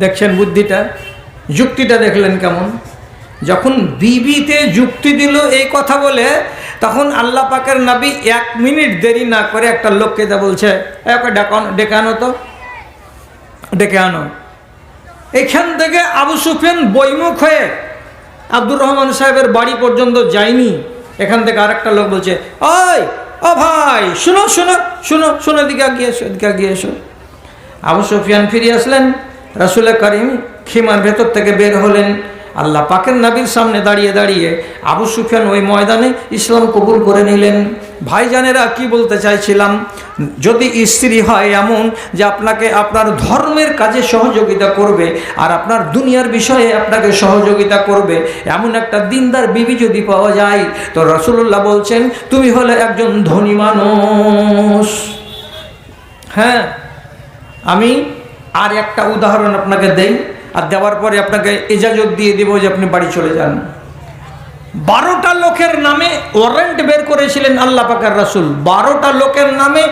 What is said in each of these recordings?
দেখছেন বুদ্ধিটা? যুক্তিটা দেখলেন কেমন? যখন বিবিতে যুক্তি দিল এই কথা বলে, তখন আল্লাহ পাকের নাবি এক মিনিট দেরি না করে একটা লোককে যা বলছে ওকে ডাকানো ডেকে আনো তো। ডেকে আনো। এখান থেকে আবু সুফিয়ান বইমুখ হয়ে আব্দুর রহমান সাহেবের বাড়ি পর্যন্ত যায়নি। এখান থেকে আরেকটা লোক বলছে, ওই, ও ভাই, শুনো শুনো শুনো শুনো, এদিকে গিয়ে এসো, এদিকে গিয়ে এসো। আবু সুফিয়ান ফিরে আসলেন, রাসুল করিম খিমার ভেতর থেকে বের হলেন। আল্লাহ পাকের নাবির সামনে দাঁড়িয়ে দাঁড়িয়ে আবু সুফিয়ান ওই ময়দানে ইসলাম কবুল করে নিলেন। ভাইজানেরা কি বলতে চাইছিলাম, যদি স্ত্রী হয় এমন যে আপনাকে আপনার ধর্মের কাজে সহযোগিতা করবে আর আপনার দুনিয়ার বিষয়ে আপনাকে সহযোগিতা করবে, এমন একটা দিনদার বিবি যদি পাওয়া যায়, তো রসুল্লাহ বলছেন, তুমি হলে একজন ধনী মানুষ। হ্যাঁ? আমি আর একটা উদাহরণ আপনাকে দেই, আর দেওয়ার পরে আপনাকে ইজাজত দিয়ে দিব যে আপনি বাড়ি চলে যান। বারোটা লোকের নামে ওয়ারেন্ট বের করেছিলেন আল্লাহ পাকার রাসুল। বারোটা লোকের নামে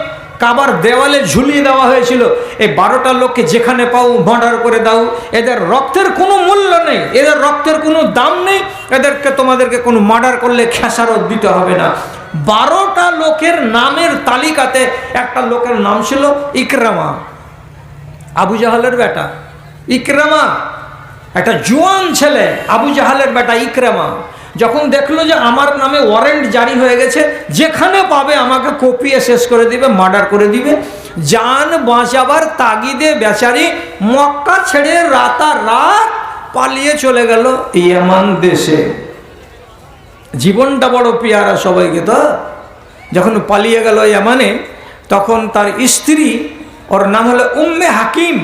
কাবার দেওয়ালে ঝুলিয়ে দেওয়া হয়েছিল। এই বারোটা লোককে যেখানে পাও মার্ডার করে দাও। এদের রক্তের কোনো মূল্য নেই, এদের রক্তের কোনো দাম নেই, এদেরকে তোমাদেরকে কোনো মার্ডার করলে খেসারত দিতে হবে না। বারোটা লোকের নামের তালিকাতে একটা লোকের নাম ছিল ইকরামা। আবু জাহালের বেটা, ইকরামা। একটা জোয়ান ছেলে, আবু জাহালের বেটা, ইকরামা। যখন দেখল যে আমার নামে ওয়ারেন্ট জারি হয়ে গেছে, যেখানে পাবে আমাকে কপিয়ে শেষ করে দিবে মার্ডার করে দিবে। জান বাঁচাবার তাগিদে বেচারি মক্কা ছেড়ে রাতারাত পালিয়ে চলে গেল ইয়ামান দেশে। জীবনটা বড় পেয়ারা সবাইকে, তো? যখন পালিয়ে গেল ইয়ামানে, তখন তার স্ত্রী ওর নাম হলো উম্মে হাকিম।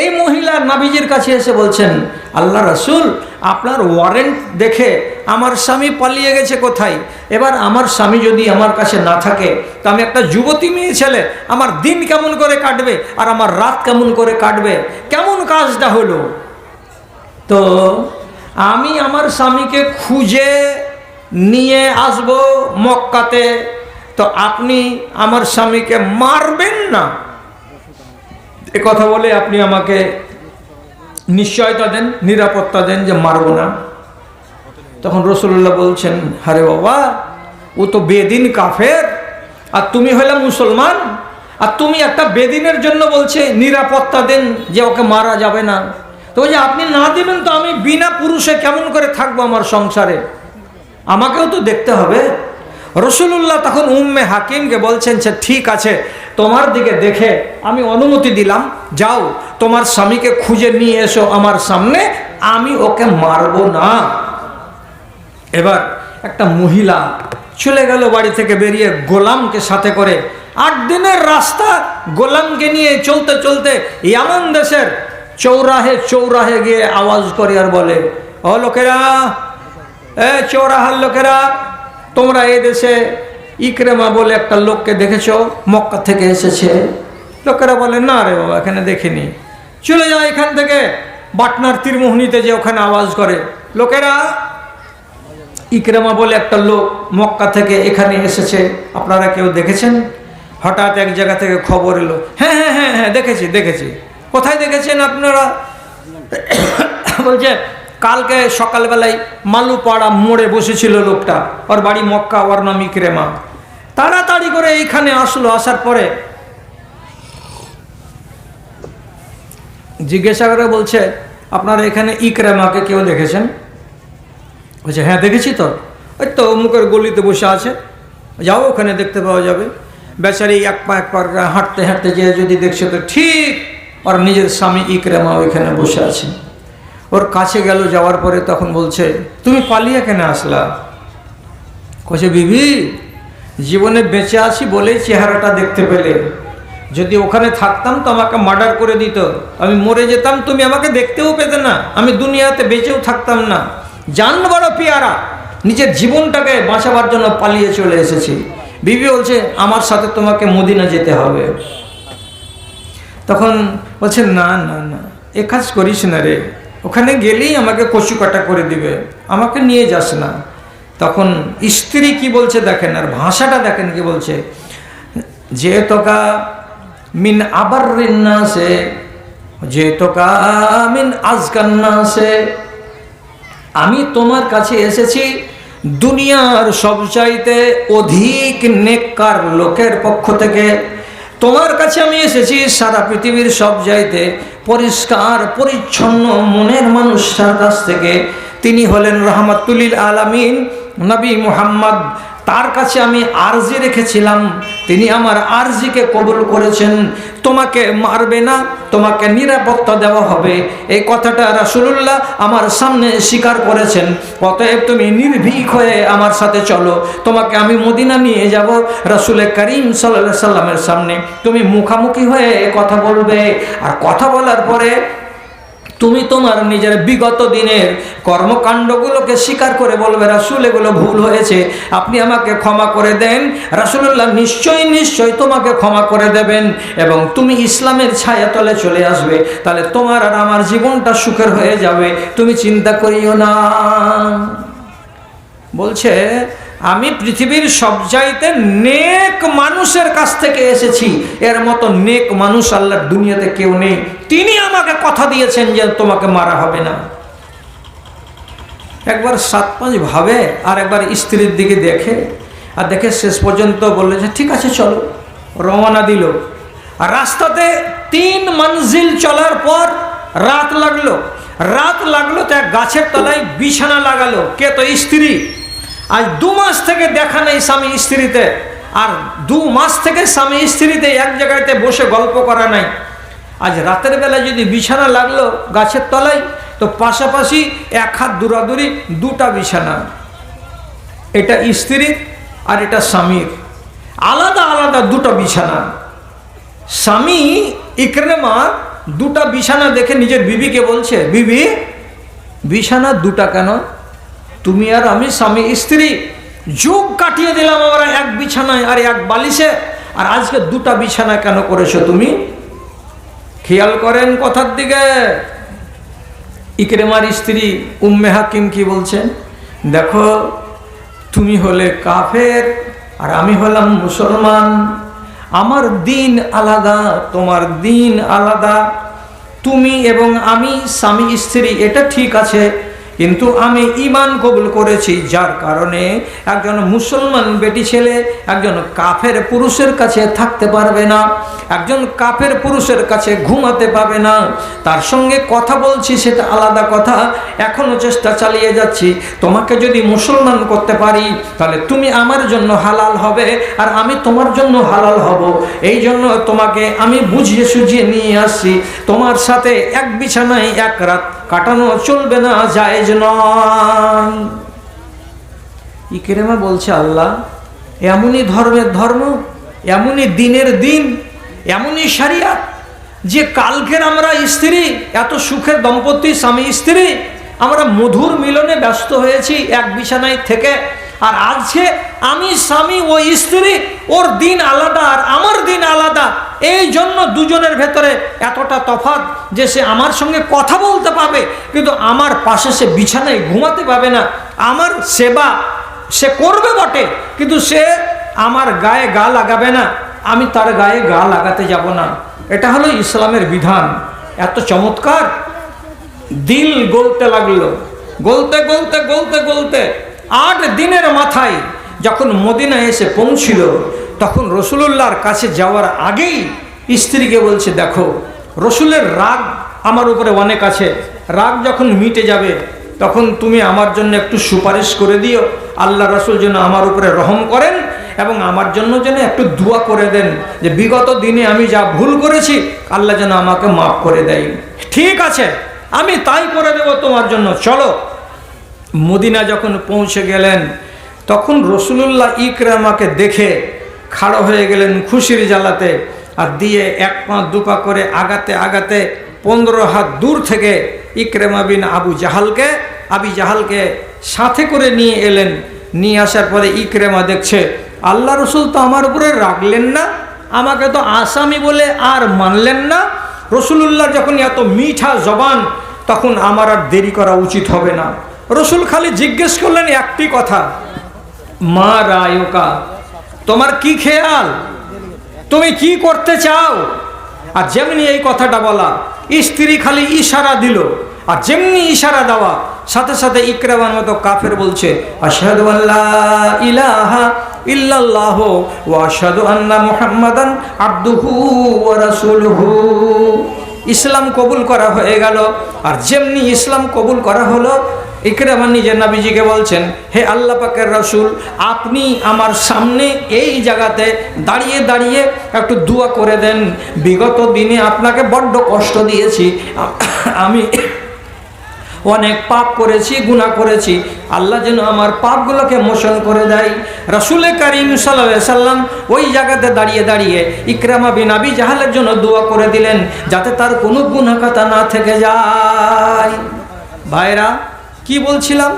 এই মহিলা নাবিজির কাছে এসে বলছেন, আল্লাহ রসুল, আপনার ওয়ারেন্ট দেখে আমার স্বামী পালিয়ে গেছে কোথায়? এবার আমার স্বামী যদি আমার কাছে না থাকে, তো আমি একটা যুবতী মেয়ে ছেলে, আমার দিন কেমন করে কাটবে আর আমার রাত কেমন করে কাটবে? কেমন কাজটা হলো? তো আমি আমার স্বামীকে খুঁজে নিয়ে আসব মক্কাতে। তো আপনি আমার স্বামীকে মারবেন না। এ কথা বলে আপনি আমাকে নিশ্চয়তা দেন, নিরাপত্তা দেন যে মারব না। তখন রসুল্লাহ বলছেন আরে বাবা, ও তো বেদিন কাফের, আর তুমি হলে মুসলমান, আর তুমি একটা বেদিনের জন্য বলছে, নিরাপত্তা দেন যে ওকে মারা যাবে না। তো যে আপনি না দেবেন তো আমি বিনা পুরুষে কেমন করে থাকব আমার সংসারে? আমাকেও তো দেখতে হবে। রসুল্লাহ তখন উম্মে হাকিমকে বলছেন যে, ঠিক আছে, তোমার দিকে দেখে আমি অনুমতি দিলাম। যাও, তোমার স্বামীকে খুঁজে নিয়ে এসো আমার সামনে, আমি ওকে মারবো না। এবার একটা মহিলা চলে গেল বাড়ি থেকে বেরিয়ে গোলামকে সাথে করে। আট দিনের রাস্তা গোলামকে নিয়ে চলতে চলতে ইয়ামন দেশের চৌরাহে চৌরাহে গিয়ে আওয়াজ করে আর বলে, ও লোকেরা, এ চৌরাহার লোকেরা তোমরা এই দেশে ইকরেমা বলে একটা লোককে দেখেছ? মক্কা থেকে এসেছে। লোকেরা বলে, না রে বাবা, এখানে দেখিনি। চলে যাও এখান থেকে, বাটনার তীরমোহনীতে যে ওখানে আওয়াজ করে। লোকেরা, ইকরেমা বলে একটা লোক মক্কা থেকে এখানে এসেছে। আপনারা কেউ দেখেছেন? হঠাৎ এক জায়গা থেকে খবর এলো। হ্যাঁ হ্যাঁ হ্যাঁ হ্যাঁ দেখেছি দেখেছি। কোথায় দেখেছেন আপনারা? বলছে কালকে সকালবেলায় মালুপাড়া মোড়ে বসেছিল লোকটা। ওর বাড়ি মক্কা, ওর নাম ইকরেমা। তাড়াতাড়ি করে এইখানে আসলো, আসার পরে জিজ্ঞাসা করে বলছে, আপনারা এখানে ইকরেমাকে কেউ দেখেছেন? বলছে হ্যাঁ দেখেছি তো। ওই তো অমুকের গলিতে বসে আছে। যাও, ওখানে দেখতে পাওয়া যাবে। বেচারি এক পা এক পা হাঁটতে হাঁটতে যেয়ে যদি দেখছে, তো ঠিক ওর নিজের স্বামী ইকরেমা ওইখানে বসে আছে। ওর কাছে গেল, যাওয়ার পরে তখন বলছে, তুমি পালিয়ে কেন আসলা? কছে বিবি, জীবনে বেঁচে আছি বলেই চেহারাটা দেখতে পেলে। যদি ওখানে থাকতাম তো আমাকে মার্ডার করে দিত। আমি মরে যেতাম, তুমি আমাকে দেখতেও পেতে না। আমি দুনিয়াতে বেঁচেও থাকতাম না। জান বড় পেয়ারা, নিজের জীবনটাকে বাঁচাবার জন্য পালিয়ে চলে এসেছি। বিবি বলছে, আমার সাথে তোমাকে মদিনা যেতে হবে। তখন বলছে, না না না, এ কাজ করিস না রে। ওখানে গেলেই আমাকে কচু কাটা করে দিবে। আমাকে নিয়ে যাস না। তখন স্ত্রী কি বলছে দেখেন, আর ভাষাটা দেখেন কি বলছে? যে তোকা মিন আবার সে যে তো কামিন আজকান্নাসে আমি তোমার কাছে এসেছি দুনিয়ার সব চাইতে অধিক নেককার লোকের পক্ষ থেকে। তোমার কাছে আমি এসেছি সারা পৃথিবীর সব চাইতে পরিষ্কার পরিচ্ছন্ন মনের মানুষটার কাছ থেকে তিনি হলেন রহমাতুলিল আলামিন নবী মুহাম্মদ তার কাছে আমি আরজি রেখেছিলাম। তিনি আমার আরজিকে কবুল করেছেন। তোমাকে মারবে না, তোমাকে নিরাপত্তা দেওয়া হবে। এই কথাটা রাসুলুল্লাহ আমার সামনে স্বীকার করেছেন। অতএব তুমি নির্ভীক হয়ে আমার সাথে চলো। তোমাকে আমি মদিনা নিয়ে যাব রাসুল করিম সাল্লা সাল্লামের সামনে। তুমি মুখামুখি হয়ে কথা বলবে। আর কথা বলার পরে তুমি তোমার নিজের বিগত দিনের কর্মকাণ্ডগুলোকে স্বীকার করে বলবে, রাসুল, এগুলো ভুল হয়েছে। আপনি আমাকে ক্ষমা করে দেন। রাসুল্লাহ নিশ্চয়ই নিশ্চয়ই তোমাকে ক্ষমা করে দেবেন এবং তুমি ইসলামের ছায়াতলে চলে আসবে। তাহলে তোমার আর আমার জীবনটা সুখের হয়ে যাবে। তুমি চিন্তা করিও না। বলছে আমি পৃথিবীর সব চাইতে নেক মানুষের কাছ থেকে এসেছি। এর মতো নেক মানুষ আল্লাহর দুনিয়াতে কেউ নেই। তিনি আমাকে কথা দিয়েছেন যে তোমাকে মারা হবে না। একবার সাত পাঁচ ভাবে আর একবার স্ত্রীর দিকে দেখে আর দেখে শেষ পর্যন্ত বললে যে, ঠিক আছে, চলো। রওনা দিল। আর রাস্তাতে তিন মঞ্জিল চলার পর রাত লাগল। রাত লাগল তো এক গাছের তলায় বিছানা লাগালো। কে? তো স্ত্রী। আজ দু মাস থেকে দেখা নেই স্বামী স্ত্রীতে, আর দু মাস থেকে স্বামী স্ত্রীতে এক জায়গাতে বসে গল্প করা নাই। আজ রাতের বেলা যদি বিছানা লাগল গাছের তলায়, তো পাশাপাশি এক হাত দূরাদূরি দুটা বিছানা। এটা স্ত্রীর আর এটা স্বামীর। আলাদা আলাদা দুটো বিছানা। স্বামী ইকরেমা দুটা বিছানা দেখে নিজের বিবিকে বলছে, বিবি, বিছানা দুটা কেন? তুমি আর আমি স্বামী, স্ত্রী, যুগ কাটিয়ে দিলাম আমরা এক বিছানায় আর এক বালিশে। আর আজকে দুটা বিছানা কেন করেছ তুমি? খেয়াল করেন কথার দিকে। ইকরেমার স্ত্রী উম্মে হাকিম কি বলছেন দেখো, তুমি হলে কাফের আর আমি হলাম মুসলমান। আমার দিন আলাদা, তোমার দিন আলাদা। তুমি এবং আমি, স্বামী, স্ত্রী, এটা ঠিক আছে। কিন্তু আমি ইমান কবুল করেছি, যার কারণে একজন মুসলমান বেটি ছেলে, একজন কাফের পুরুষের কাছে থাকতে পারবে না, একজন কাফের পুরুষের কাছে ঘুমাতে পাবে না। তার সঙ্গে কথা বলছি, সেটা আলাদা কথা এখনও চেষ্টা চালিয়ে যাচ্ছি। তোমাকে যদি মুসলমান করতে পারি, তাহলে তুমি আমার জন্য হালাল হবে আর আমি তোমার জন্য হালাল হব। এই জন্য তোমাকে আমি বুঝিয়ে সুঝিয়ে নিয়ে আসছি। তোমার সাথে এক বিছানায় এক রাত কাটানো চলবে না, জায়েজ নয়। বলছে, আল্লাহ, এমনই ধর্মের ধর্ম, এমনই দিনের দিন, এমনই সারিয়াত যে কালকের আমরা স্ত্রী, এত সুখের দম্পতি, স্বামী স্ত্রী, আমরা মধুর মিলনে ব্যস্ত হয়েছি এক বিছানায় থেকে, আর আজকে আমি স্বামী ও স্ত্রী, ওর দিন আলাদা, আর আমার দিন আলাদা এই জন্য দুজনের ভেতরে এতটা তফাৎ যে সে আমার সঙ্গে কথা বলতে পাবে কিন্তু আমার পাশে সে বিছানায় ঘুমাতে পাবে না। আমার সেবা সে করবে বটে, কিন্তু সে আমার গায়ে গা লাগাবে না। আমি তার গায়ে গা লাগাতে যাব না। এটা হলো ইসলামের বিধান। এত চমৎকার। দিল গলতে লাগল। গলতে গলতে গলতে গলতে আট দিনের মাথায় যখন মদিনা এসে পৌঁছিল তখন রসুলুল্লাহর কাছে যাওয়ার আগেই স্ত্রীকে বলছে, দেখো, রসুলের রাগ আমার উপরে অনেক আছে। রাগ যখন মিটে যাবে, তখন তুমি আমার জন্য একটু সুপারিশ করে দিও। আল্লাহ রসুল যেন আমার উপরে রহম করেন এবং আমার জন্য যেন একটু দোয়া করে দেন যে, বিগত দিনে আমি যা ভুল করেছি, আল্লাহ যেন আমাকে মাফ করে দেয়। ঠিক আছে, আমি তাই করে দেব তোমার জন্য। চলো। মদিনা যখন পৌঁছে গেলেন, তখন রসুলুল্লাহ ইকরামাকে দেখে খাড়ো হয়ে গেলেন খুশির জ্বালাতে আর দিয়ে এক পা দুপা করে আগাতে আগাতে পনেরো হাত দূর থেকে ইকরেমা বিন আবু জাহালকে, আবি জাহালকে সাথে করে নিয়ে এলেন। নিয়ে আসার পরে ইকরেমা দেখছে, আল্লাহ রসুল তো আমার উপরে রাখলেন না, আমাকে তো আসামি বলে আর মানলেন না। রসুলুল্লাহ যখন এত মিঠা জবান, তখন আমার আর দেরি করা উচিত হবে না। রসুল খালি জিজ্ঞেস করলেন একটি কথা, মা রায়কা? তোমার কি খেয়াল? তুমি কি করতে চাও? আর যেমনি এই কথাটা বলা, স্ত্রী খালি ইশারা দিল, আর যেমনি ইশারা দেওয়া, সাথে সাথে ইকরাবার মতো কাফের বলছে আল্লাহ ইলাহা ইল্লাল্লাহ ইসলাম কবুল করা হয়ে গেল, আর যেমনি ইসলাম কবুল করা হলো ইকরামান নিজের নাবিজিকে বলছেন, হে আল্লাহ পাকের রসুল, আপনি আমার সামনে এই জায়গাতে দাঁড়িয়ে দাঁড়িয়ে একটু দোয়া করে দেন। বিগত দিনে আপনাকে বড্ড কষ্ট দিয়েছি। আমি অনেক পাপ করেছি, গুনাহ করেছি। আল্লাহ যেন আমার পাপগুলোকে মোশন করে দেয়। রসুলে করিম সাল্লাহ সাল্লাম ওই জায়গাতে দাঁড়িয়ে দাঁড়িয়ে ইকরামা বিন আবি জাহালের জন্য দোয়া করে দিলেন, যাতে তার কোনো গুনাকাতা না থেকে যায়। ভাইরা কি বলছিলাম?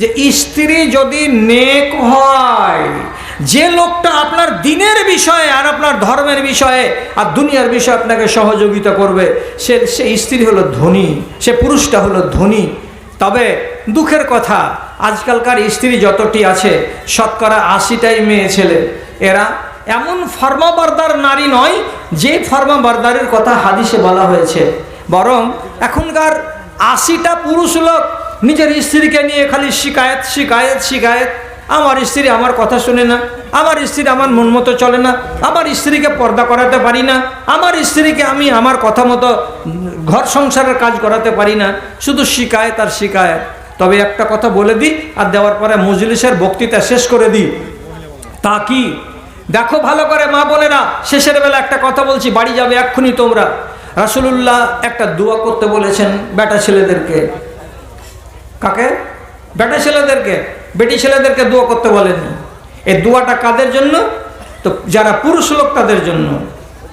যে স্ত্রী যদি নেক হয়, যে লোকটা আপনার দিনের বিষয়ে আর আপনার ধর্মের বিষয়ে আর দুনিয়ার বিষয়ে আপনাকে সহযোগিতা করবে, সে সে স্ত্রী হলো ধনী, সে পুরুষটা হলো ধনী। তবে দুঃখের কথা, আজকালকার স্ত্রী যতটি আছে, শতকরা আশিটাই মেয়ে ছেলে। এরা এমন ফর্মাবারদার নারী নয়, যে ফর্মাবারদারের কথা হাদিসে বলা হয়েছে। বরং এখনকার আশিটা পুরুষ লোক নিজের স্ত্রীকে নিয়ে খালি শিকায়ত শিকায়ত শিকায়ত। আমার স্ত্রী আমার কথা শুনে না। আমার স্ত্রী আমার মন মতো চলে না। আমার স্ত্রীকে পর্দা করাতে পারি না। আমার স্ত্রীকে আমি আমার কথা মতো ঘর সংসারের কাজ করাতে পারি না। শুধু শিকায়ত আর শিকায়ত। তবে একটা কথা বলে দিই আর দেওয়ার পরে মজলিসের বক্তৃতা শেষ করে দিই। তা কি? দেখো ভালো করে মা বোনেরা, শেষের বেলা একটা কথা বলছি, বাড়ি যাবে এক্ষুনি তোমরা। রাসূলুল্লাহ একটা দোয়া করতে বলেছেন বেটা ছেলেদেরকে। কাকে? বেটা ছেলেদেরকে, বেটি ছেলেদেরকে দোয়া করতে বলেননি। এই দোয়াটা কাদের জন্য? তো যারা পুরুষ লোক, তাদের জন্য।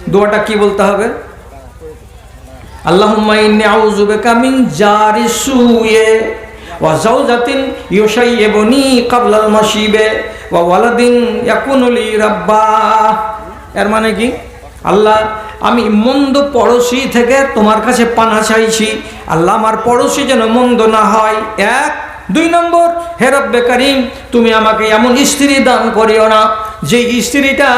দোয়াটা কি বলতে হবে? এর মানে কি? আল্লাহ আমি মন্দ পড়োশি থেকে তোমার কাছে পানা চাইছি। আল্লাহ আমার পড়োশি যেন মন্দ না হয়। এক, দুই নম্বর হেরব্বে করিম, তুমি আমাকে এমন স্ত্রী দান করিও না। যে স্ত্রীটা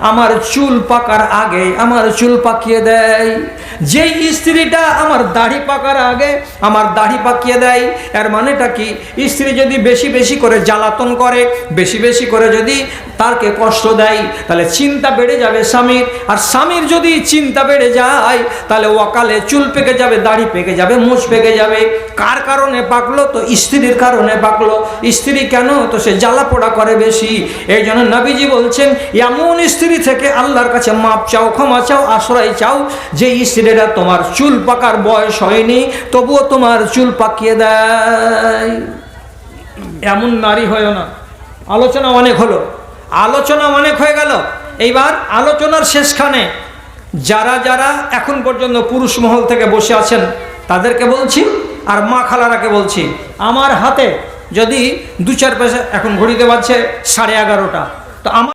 আমার চুল পাকার আগে আমার চুল পাকিয়ে দেয়। যেই স্ত্রীটা আমার দাড়ি পাকার আগে আমার দাড়ি পাকিয়ে দেয়। এর মানেটা কি? স্ত্রী যদি বেশি বেশি করে জ্বালাতন করে, বেশি বেশি করে যদি তারকে কষ্ট দেয়, তাহলে চিন্তা বেড়ে যাবে স্বামীর। আর স্বামীর যদি চিন্তা বেড়ে যায়, তাহলে অকালে চুল পেকে যাবে, দাড়ি পেকে যাবে, মুছ পেকে যাবে। কার কারণে পাকলো? তো স্ত্রীর কারণে পাকলো। স্ত্রী কেন? তো সে জ্বালা পোড়া করে বেশি। এই জন্য নবীজি বলছেন, এমন স্ত্রী থেকে আল্লাহর কাছে মাপ চাও, ক্ষমা চাও, আশ্রয় চাও, যে স্ত্রীরা তোমার চুল পাকার বয়স হয়নি, তবুও তোমার চুল পাকিয়ে দেয়। এমন নারী হয় না। আলোচনা অনেক হলো। আলোচনা অনেক হয়ে গেল। এইবার আলোচনার শেষখানে যারা যারা এখন পর্যন্ত পুরুষ মহল থেকে বসে আছেন, তাদেরকে বলছি আর মা খালারাকে বলছি, আমার হাতে যদি দু চার পয়সা এখন ঘড়িতে বাজছে সাড়ে এগারোটা তো আমার